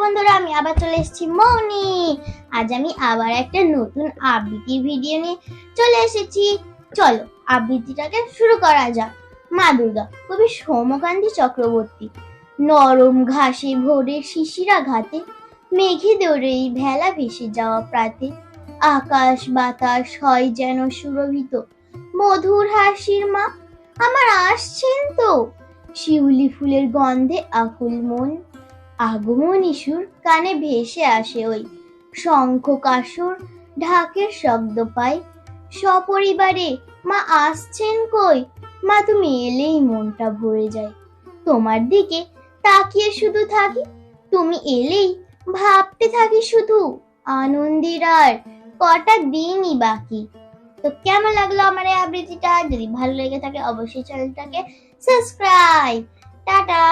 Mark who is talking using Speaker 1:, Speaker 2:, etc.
Speaker 1: বন্ধুরা, আমি আবার চলে এসেছি মৌনি। আজ আমি আবার একটা নতুন আবৃত্তি ভিডিও নিয়ে চলে এসেছি। চলো, আবৃত্তিটাকে শুরু করা যাক। মা দুর্গা, কবি সৌমকান্তি চক্রবর্তী, নরম ঘাসে ভোরের শিশিরা ঘাতে, মেঘে দৌড়েই ভেলা ভেসে যাওয়া প্রাতে, আকাশ বাতাস হয় যেন সুরভিত, মধুর হাসির মা আমার আসছেন তো। শিউলি ফুলের গন্ধে আকুল মন আগমন ইসুর কানে ভেসে আসে ওই শঙ্খ কাসুর ঢাকের শব্দ পাই। সপরিবারে মা আসছেন কই? মা তুমি এলেই মনটা ভরে যায়। তোমার দিকে তাকিয়ে শুধু থাকি। তুমি এলেই ভাবতে থাকি শুধু আনন্দের আর কটা দিনই বাকি। তো কেমন লাগল আমার এই আবৃত্তিটা? যদি ভালো লেগে থাকে অবশ্যই চ্যানেলটাকে সাবস্ক্রাইব। টাটা!